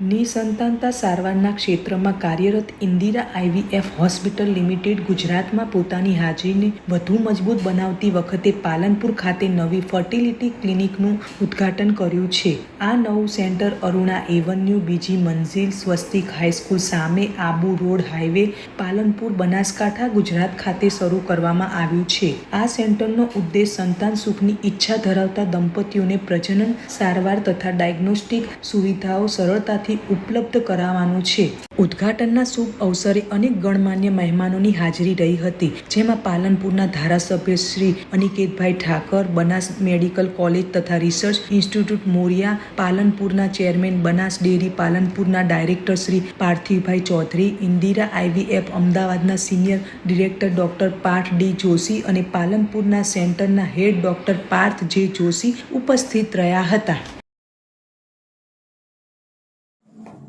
નિસંતાનતા સારવારના ક્ષેત્રમાં કાર્યરત ઇન્દિરા આઈવીએફ હોસ્પિટલ લિમિટેડ ગુજરાતમાં પોતાની હાજરીને વધુ મજબૂત બનાવતી વખતે પાલનપુર ખાતે નવી ફર્ટિલિટી ક્લિનિકનું ઉદ્ઘાટન કર્યું છે. આ નવું સેન્ટર અરુણા એવન્યુ બીજી મંઝિલ સ્વસ્તિક હાઈસ્કૂલ સામે આબુ રોડ હાઈવે પાલનપુર બનાસકાંઠા ગુજરાત ખાતે શરૂ કરવામાં આવ્યું છે. આ સેન્ટરનો ઉદ્દેશ સંતાન સુખની ઈચ્છા ધરાવતા દંપતીઓને પ્રજનન, સારવાર તથા ડાયગ્નોસ્ટિક સુવિધાઓ સરળતાથી ઉપલબ્ધ કરાવવાનું છે. ઉદ્ઘાટનના શુભ અવસરે અનેક ગણમાન્ય મહેમાનોની હાજરી રહી હતી, જેમાં પાલનપુરના ધારાસભ્ય શ્રી અનિકેતભાઈ ઠાકર, બનાસ મેડિકલ કોલેજ તથા રિસર્ચ ઇન્સ્ટિટ્યૂટ મોરિયા, પાલનપુરના ચેરમેન બનાસ ડેરી, પાલનપુરના ડાયરેક્ટર શ્રી પાર્થિવભાઈ ચૌધરી, ઇન્દિરા આઈવીએફ અમદાવાદના senior director doctor Parth D Joshi અને પાલનપુરના સેન્ટરના હેડ ડોક્ટર પાર્થ જે જોશી ઉપસ્થિત રહ્યા હતા.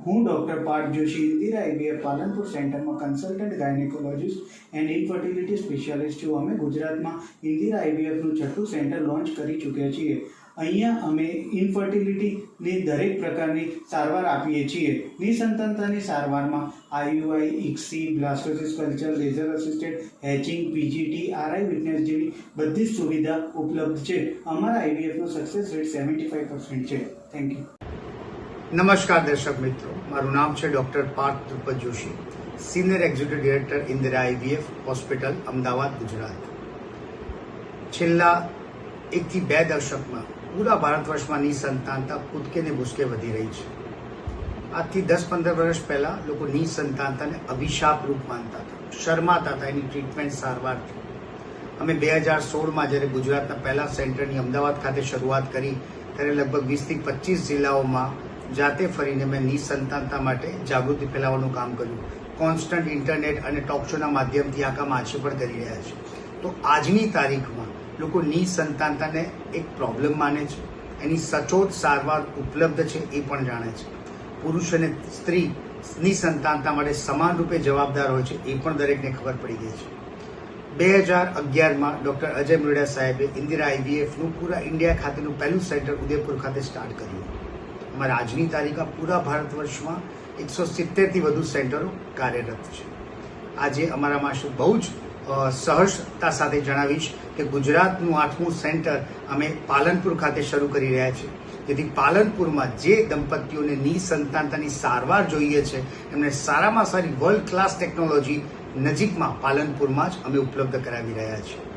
હું ડૉક્ટર પાર્થ જોશી ઇન્દિરા આઈવીએફ પાલનપુર સેન્ટરમાં consultant gynaecologist and infertility specialist છું. અમે ગુજરાતમાં ઇન્દિરા આઈવીએફનું છઠ્ઠું સેન્ટર લોન્ચ કરી ચૂક્યા છીએ. અહીંયા અમે ઇન્ફર્ટિલિટીની દરેક પ્રકારની સારવાર આપીએ છીએ. નિસંતાનતાની સારવારમાં IUI, ICSI, blastocyst culture laser assisted hatching, PGT, RI, witness જેવી બધી જ સુવિધા ઉપલબ્ધ છે. અમારા આઈવીએફનો success rate seventy five percent છે. Thank you. નમસ્કાર દર્શક મિત્રો, મારું નામ છે doctor Parth Dhrupad Joshi senior executive director Indira IVF hospital, Ahmedabad, Gujarat. છેલ્લા એકથી બે દશકમાં પૂરા ભારત વર્ષમાં નિસંતાનતા કૂદકે ને ભૂસકે વધી રહી છે. આજથી દસ પંદર વર્ષ પહેલાં લોકો નિસંતાનતાને અભિશાપ રૂપ માનતા હતા, શરમાતા હતા, એની ટ્રીટમેન્ટ સારવારથી અમે બે હજાર સોળમાં જ્યારે ગુજરાતના પહેલા સેન્ટરની અમદાવાદ ખાતે શરૂઆત કરી, ત્યારે લગભગ વીસથી પચીસ જિલ્લાઓમાં જાતે ફરીને મેં નિસંતાનતા માટે જાગૃતિ ફેલાવવાનું કામ કર્યું. કોન્સ્ટન્ટ ઇન્ટરનેટ અને ટોક શોના માધ્યમથી આ કામ આજે પણ કરી રહ્યા છે. તો આજની તારીખમાં લોકો નિસંતાનતાને એક પ્રોબ્લેમ માને છે. એની સચોટ સારવાર ઉપલબ્ધ છે એ પણ જાણે છે. પુરુષ અને સ્ત્રી નિસંતાનતા માટે સમાન રૂપે જવાબદાર હોય છે એ પણ દરેકને ખબર પડી ગઈ છે. બે હજાર અગિયારમાં ડૉક્ટર અજય મુરડા સાહેબે ઇન્દિરા આઈવીએફનું પૂરા ઇન્ડિયા ખાતેનું પહેલું સેન્ટર ઉદયપુર ખાતે સ્ટાર્ટ કર્યું. અમારા આજની તારીખમાં પૂરા ભારત વર્ષમાં એકસો સિત્તેરથી વધુ સેન્ટરો કાર્યરત છે. આજે અમારામાં શું બહુ જ સહર્ષતા સાથે જણાવીશ કે ગુજરાતનું આઠમું સેન્ટર અમે પાલનપુર ખાતે શરૂ કરી રહ્યા છીએ. જેથી પાલનપુરમાં જે દંપતીઓને નિસંતાનતાની સારવાર જોઈએ છે, એમને સારામાં સારી વર્લ્ડ ક્લાસ ટેકનોલોજી નજીકમાં પાલનપુરમાં જ અમે ઉપલબ્ધ કરાવી રહ્યા છીએ.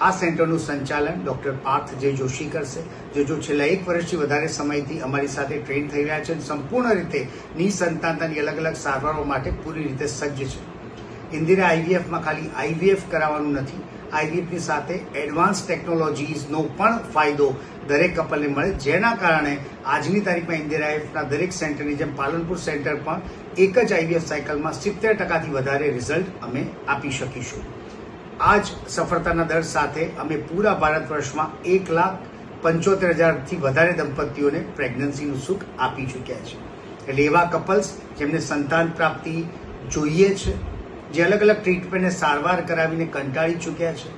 આ સેન્ટરનું સંચાલન ડોક્ટર પાર્થ જે જોશી કરશે, જે જો છેલ્લા એક વર્ષથી વધારે સમયથી અમારી સાથે ટ્રેન થઈ રહ્યા છે અને સંપૂર્ણ રીતે નિસંતાનતાની અલગ અલગ સારવારો માટે પૂરી રીતે સજ્જ છે. ઇન્દિરા આઈવીએફમાં ખાલી આઈવીએફ કરાવવાનું નથી, આઈવીએફની સાથે એડવાન્સ ટેકનોલોજીસનો પણ ફાયદો દરેક કપલને મળે, જેના કારણે આજની તારીખમાં ઇન્દિરા આઈવીએફના દરેક સેન્ટરની જેમ પાલનપુર સેન્ટર પણ એક જ આઈવીએફ સાયકલમાં સિત્તેર ટકાથી વધારે રિઝલ્ટ અમે આપી શકીશું. આ જ સફળતાના દર સાથે અમે પૂરા ભારત વર્ષમાં એક લાખ પંચોતેર હજારથી વધારે દંપતીઓને પ્રેગ્નન્સીનું સુખ આપી ચૂક્યા છે. એટલે એવા કપલ્સ જેમને સંતાન પ્રાપ્તિ જોઈએ છે, જે અલગ અલગ ટ્રીટમેન્ટને સારવાર કરાવીને કંટાળી ચૂક્યા છે,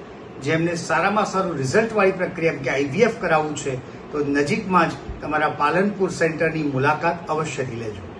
જેમને સારામાં સારું રિઝલ્ટવાળી પ્રક્રિયા કે આઈવીએફ કરાવવું છે, તો નજીકમાં જ તમારા પાલનપુર સેન્ટરની મુલાકાત અવશ્યથી લેજો.